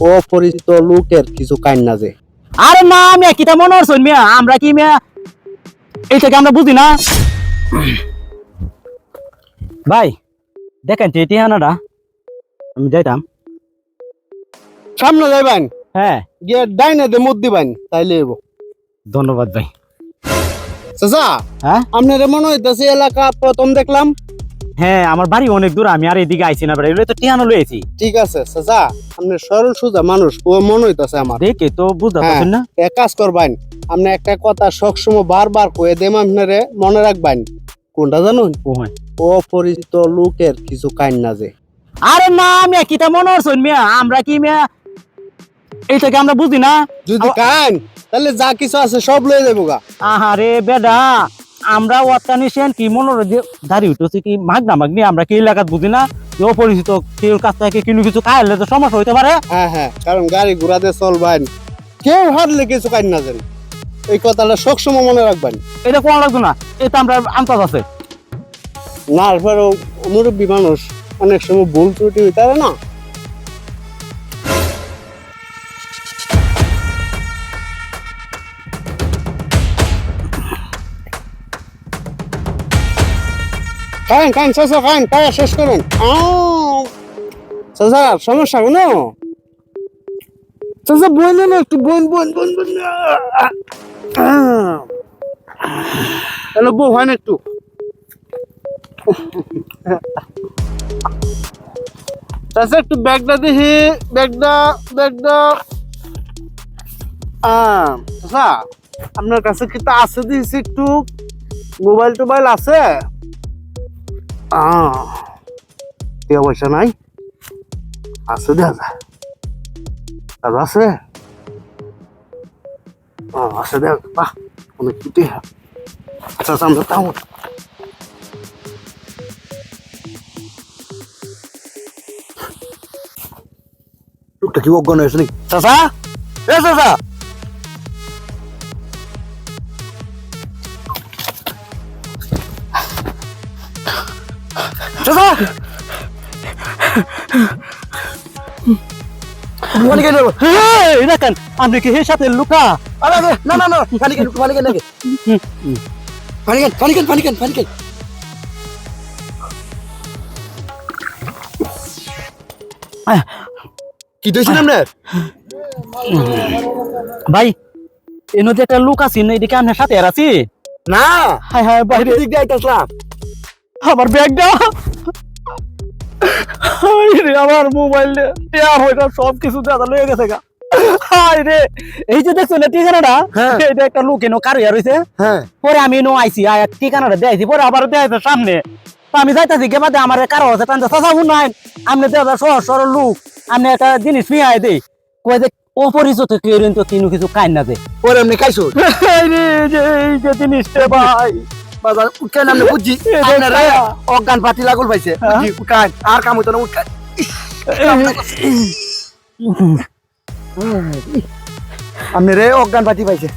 অপরিচিত লোকের কিছু কান্না যে। আরে না মিয়া কিটা মনে হচ্ছে মিয়া? আমরা কি মিয়া? এইটাকে আমরা বুঝি না? ভাই দেখেন তো এটি হানাটা আমি যাইতাম। সামনে যাইবেন? হ্যাঁ। গিয়ে ডাইনে দে মুদ দিবেন তাইলে এবো ধন্যবাদ ভাই। চাচা হ্যাঁ? আপনার মনে হইতেছে এলাকা প্রথম দেখলাম। হ্যাঁ আমার বাড়ি অনেক দূর আমি আর এদিকে আইছি না এগুলো তো টিয়ানো লয়েছি ঠিক আছে চাচা আপনি সরল সোজা মানুষ ও মনে হইতেছে আমার। দেখে তো বুঝতে হ্যাঁ। পারছেন না এক কাজ করবেন আপনি একটা কথা সবসময় বারবার কয়ে দেম আপনারে মনে রাখবেন। কোনটা জানুন? ও হয়। অপরিচিত লোকের কিছু কাইন না যে। আরে না মিয়া কিটা মনে হচ্ছে মিয়া? আমরা কি মিয়া? এইটাকে আমরা বুঝি না? যদি কান তাহলে যা কিছু আছে সব লয়ে যাব গা। আহারে বেডা আমরা ওয়াতানিশিয়ান কি মনে যে দাঁড়িয়ে উঠেছি কি মাগনা মাগনি আমরা কি এলাকাত বুঝি না? যে অপরিচিত কেউ কাছ থেকে কিনু কিছু খাইলে তো সমস্যা হইতে পারে। হ্যাঁ হ্যাঁ কারণ গাড়ি ঘোড়াতে চলবেন কেউ হারলে কিছু কান্না জানি এই কথাটা সবসময় মনে রাখবেন। এটা কোন লাগতো না? এটা আমরা আন্তাজ আছে। না এরপরেও মুরব্বী মানুষ অনেক সময় ভুল ত্রুটি হইতে পারে না। খান খান চাচা খান খাওয়া শেষ করুন। চাচা সমস্যা কোনো চাচা একটু বইন বইন বইন বইন হ্যালো বউ হয় না একটু। চাচা একটু ব্যাগটা দেখি ব্যাগটা ব্যাগটা। চাচা আপনার কাছে কি তা আছে দিয়েছি একটু? মোবাইল টোবাইল আছে? আহ, টাকা পয়সা নাই আছে দেখা যায় আর আছে আহ, আছে দেখ বাহ অনেক কিছু আচ্ছা আচ্ছা আমরা তাও লোকটা কি অজ্ঞান হয়েছে নাকি চাচা এ চাচা চাচা পানি কেন আপনি কি এর সাথে লুকা আরে না না না পানি কেন পানি কেন পানি কেন পানি কি দিয়েছেন আপনার ভাই এর মধ্যে একটা লুক আছে না এদিকে আপনার সাথে আর আছি না হায় হায় বাইরে দিক দিয়ে আমার ব্যাগটা আমার মোবাইল সব কিছু দাদা লয়ে গেছে গা। রে এই যে দেখছ না ঠিকানাটা? হ্যাঁ। এটা একটা লোক এনো কারও রয়েছে। হ্যাঁ। পরে আমি নো আইছি ঠিকানাটা দেখাইছি পরে আবার দেখাইছে সামনে। আমি যাইতাছি কে বাদে আমার কারও আছে টানতে চাচা নাই। আপনি দেখা সহজ সরল লোক। আপনি একটা জিনিস দেই। যে অপরিচিত কেউ কিনু কিছু কাইন না পরে এমনি খাইছো? যে এই যে জিনিসটা ভাই। বাজার উঠকেন আপনি বুঝছি আপনারা অজ্ঞান পাতি লাগল পাইছে হ্যাঁ? বুঝছি উঠকান আর কাম হইতো না উঠকান আপনি রে অজ্ঞান পাতি পাইছে